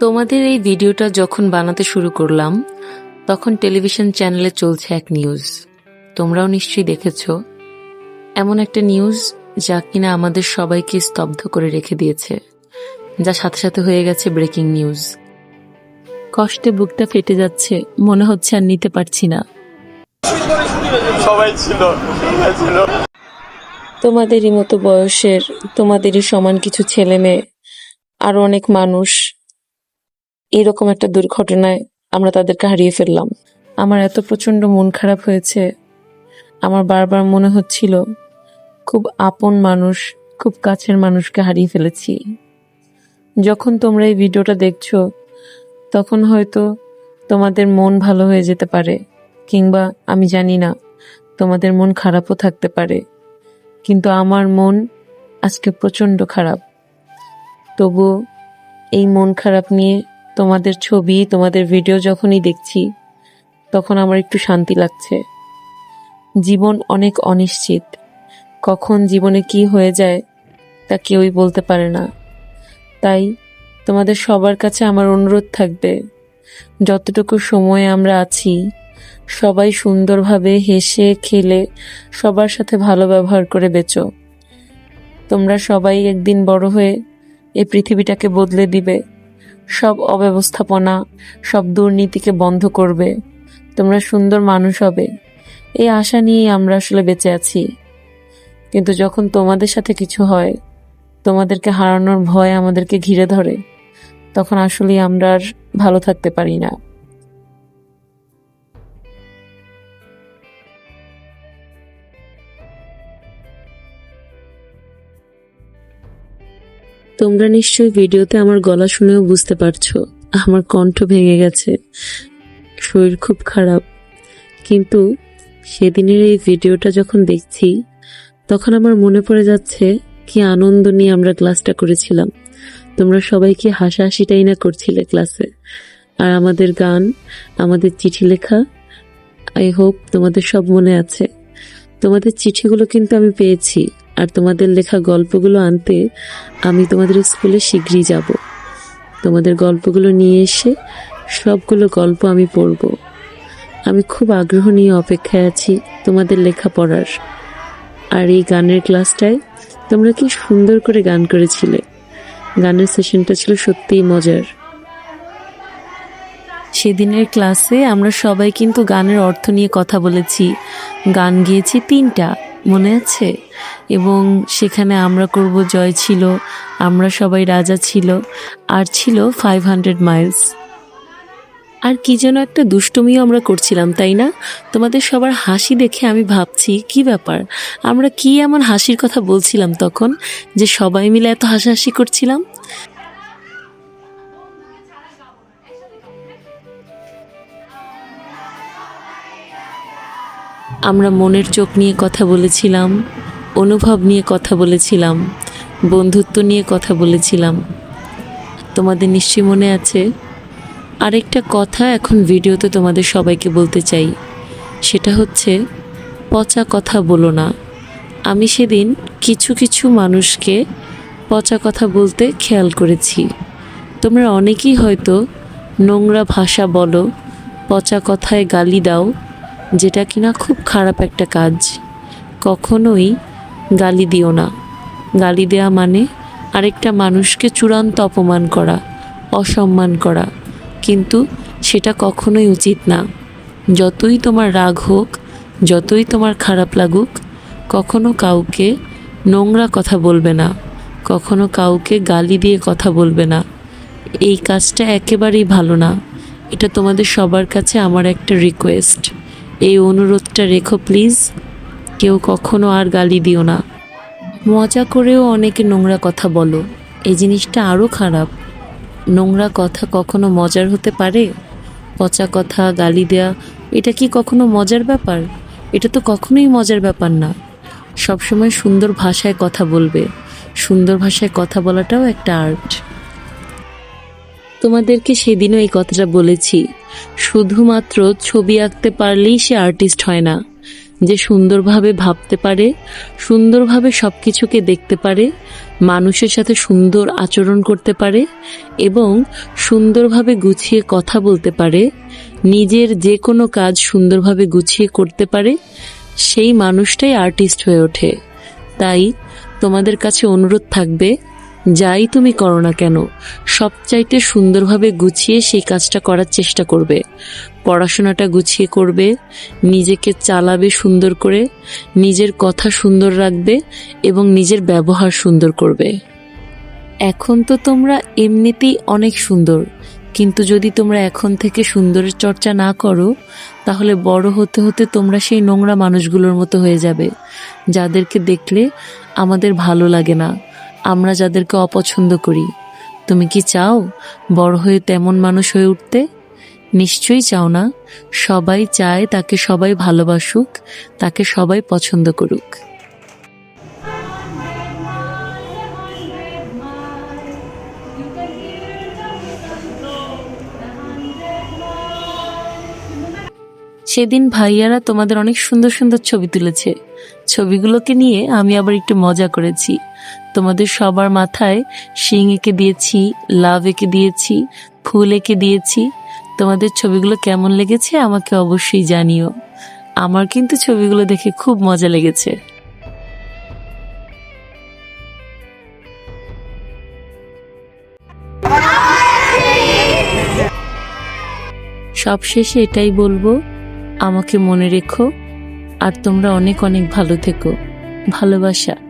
তোমাদের এই ভিডিওটা যখন বানাতে শুরু করলাম তখন টেলিভিশন চ্যানেলে চলছে এক নিউজ। তোমরাও নিশ্চয়ই দেখেছ। এমন একটা নিউজ যা কিনা আমাদের সবাইকে স্তব্ধ করে রেখে দিয়েছে যা সাথে সাথে হয়ে গেছে ব্রেকিং নিউজ। কষ্টে বুকটা ফেটে যাচ্ছে মনে হচ্ছে আর নিতে পারছি না। সবাই ছিল ছিল। তোমাদেরই মতো বয়সের তোমাদেরই সমান কিছু ছেলে মেয়ে আরও অনেক মানুষ এরকম একটা দুর্ঘটনায় আমরা তাদেরকে হারিয়ে ফেললাম। আমার এত প্রচণ্ড মন খারাপ হয়েছে। আমার বারবার মনে হচ্ছিল, খুব আপন মানুষ, খুব কাছের মানুষকে হারিয়ে ফেলেছি। যখন তোমরা এই ভিডিওটা দেখছ, তখন হয়তো তোমাদের মন ভালো হয়ে যেতে পারে, কিংবা আমি জানি না, তোমাদের মন খারাপও থাকতে পারে। কিন্তু আমার মন আজকে প্রচণ্ড খারাপ। তবু এই মন খারাপ নিয়ে তোমাদের ছবি, তোমাদের ভিডিও যখনই দেখছি, তখন আমার একটু শান্তি লাগছে। জীবন অনেক অনিশ্চিত। কখন জীবনে কি হয়ে যায়, তা কেউই বলতে পারে না। তাই তোমাদের সবার কাছে আমার অনুরোধ থাকবে, যতটুকু সময় আমরা আছি, সবাই সুন্দরভাবে হেসে, খেলে, সবার সাথে ভালো ব্যবহার করে বেচো। তোমরা সবাই একদিন বড় হয়ে এই পৃথিবীটাকে বদলে দিবে। সব অব্যবস্থাপনা, সব দুর্নীতিকে বন্ধ করবে। তোমরা সুন্দর মানুষ হবে। এই আশা নিয়েই আমরা আসলে বেঁচে আছি। কিন্তু যখন তোমাদের সাথে কিছু হয়, তোমাদেরকে হারানোর ভয় আমাদেরকে ঘিরে ধরে, তখন আসলেই আমরা আর ভালো থাকতে পারি না। তোমরা নিশ্চয়ই ভিডিওতে আমার গলা শুনেও বুঝতে পারছ। আমার কণ্ঠ ভেঙে গেছে। শরীর খুব খারাপ। কিন্তু সেদিনের এই ভিডিওটা যখন দেখছি, তখন আমার মনে পড়ে যাচ্ছে, কি আনন্দ নিয়ে আমরা ক্লাসটা করেছিলাম। তোমরা সবাই কি হাসাহাসিটাই না করছিলে ক্লাসে? আর আমাদের গান, আমাদের চিঠি লেখা, আই হোপ তোমাদের সব মনে আছে। তোমাদের চিঠিগুলো কিন্তু আমি পেয়েছি। আর তোমাদের লেখা গল্পগুলো আনতে আমি তোমাদের স্কুলে শীঘ্রই যাব। তোমাদের গল্পগুলো নিয়ে এসে সবগুলো গল্প আমি পড়ব। আমি খুব আগ্রহ নিয়ে অপেক্ষায় আছি তোমাদের লেখা পড়ার। আর এই গানের ক্লাসটায় তোমরা কি সুন্দর করে গান করেছিলে। গানের সেশনটা ছিল সত্যিই মজার। সেদিনের ক্লাসে আমরা সবাই কিন্তু গানের অর্থ নিয়ে কথা বলেছি। গান গিয়েছি তিনটা। মনে আছে? এবং সেখানে আমরা করব জয় ছিল, আমরা সবাই রাজা ছিল, আর ছিল ফাইভ হান্ড্রেড মাইলস আর কি যেন একটা দুষ্টমিও আমরা করছিলাম, তাই না? তোমাদের সবার হাসি দেখে আমি ভাবছি, কি ব্যাপার? আমরা কি এমন হাসির কথা বলছিলাম তখন, যে সবাই মিলে এত হাসাহাসি করছিলাম? আমরা মনের চোখ নিয়ে কথা বলেছিলাম, অনুভব নিয়ে কথা বলেছিলাম, বন্ধুত্ব নিয়ে কথা বলেছিলাম। তোমাদের নিশ্চয়ই মনে আছে, আরেকটা কথা এখন ভিডিওতে তোমাদের সবাইকে বলতে চাই। সেটা হচ্ছে, পচা কথা বলো না। আমি সেদিন কিছু কিছু মানুষকে পচা কথা বলতে খেয়াল করেছি। তোমরা অনেকেই হয়তো নোংরা ভাষা বলো, পচা কথায় গালি দাও যেটা কিনা খুব খারাপ একটা কাজ। কখনোই গালি দিও না। গালি দেওয়া মানে আরেকটা মানুষকে চূড়ান্ত অপমান করা, অসম্মান করা। কিন্তু সেটা কখনোই উচিত না। যতই তোমার রাগ হোক, যতই তোমার খারাপ লাগুক, কখনো কাউকে নোংরা কথা বলবে না। কখনো কাউকে গালি দিয়ে কথা বলবে না। এই কাজটা একেবারেই ভালো না। এটা তোমাদের সবার কাছে আমার একটা রিকোয়েস্ট এই অনুরোধটা রেখো, প্লিজ। কেউ কখনো আর গালি দিও না। মজা করেও অনেকে নোংরা কথা বলো। এই জিনিসটা আরও খারাপ। নোংরা কথা কখনো মজার হতে পারে? পচা কথা, গালি দেয়া, এটা কি কখনো মজার ব্যাপার? এটা তো কখনোই মজার ব্যাপার না। সবসময় সুন্দর ভাষায় কথা বলবে। সুন্দর ভাষায় কথা বলাটাও একটা আর্ট। তোমাদেরকে সেদিনও এই কথাটা বলেছি। শুধুমাত্র ছবি আঁকতে পারলেই সে আর্টিস্ট হয় না। যে সুন্দরভাবে ভাবতে পারে, সুন্দরভাবে সব কিছুকে দেখতে পারে, মানুষের সাথে সুন্দর আচরণ করতে পারে এবং সুন্দরভাবে গুছিয়ে কথা বলতে পারে, নিজের যে কোনো কাজ সুন্দরভাবে গুছিয়ে করতে পারে, সেই মানুষটাই আর্টিস্ট হয়ে ওঠে। তাই তোমাদের কাছে অনুরোধ থাকবে যাই তুমি করো না কেন, সবচাইতে সুন্দরভাবে গুছিয়ে সেই কাজটা করার চেষ্টা করবে। পড়াশোনাটা গুছিয়ে করবে, নিজেকে চালাবে সুন্দর করে, নিজের কথা সুন্দর রাখবে এবং নিজের ব্যবহার সুন্দর করবে। এখন তো তোমরা এমনিতেই অনেক সুন্দর, কিন্তু যদি তোমরা এখন থেকে সুন্দরের চর্চা না করো, তাহলে বড় হতে হতে তোমরা সেই নোংরা মানুষগুলোর মতো হয়ে যাবে, যাদেরকে দেখলে আমাদের ভালো লাগে না। আমরা যাদেরকে অপছন্দ করি। তুমি কি চাও বড় হয়ে তেমন মানুষ হয়ে উঠতে? নিশ্চয়ই চাও না। সবাই চায় তাকে সবাই ভালোবাসুক, তাকে সবাই পছন্দ করুক। সেদিন ভাইয়ারা তোমাদের অনেক সুন্দর সুন্দর ছবি তুলেছে। ছবিগুলোকে নিয়ে আমি আবার একটু মজা করেছি। তোমাদের সবার মাথায় শিং এঁকে দিয়েছি লাভ এঁকে দিয়েছি, ফুল এঁকে দিয়েছি। তোমাদের ছবিগুলো কেমন লেগেছে আমাকে অবশ্যই জানিও। আমার কিন্তু ছবিগুলো দেখে খুব মজা লেগেছে। সবশেষে এটাই বলব আমাকে মনে রেখো আর তোমরা অনেক অনেক ভালো থেকো। ভালোবাসা।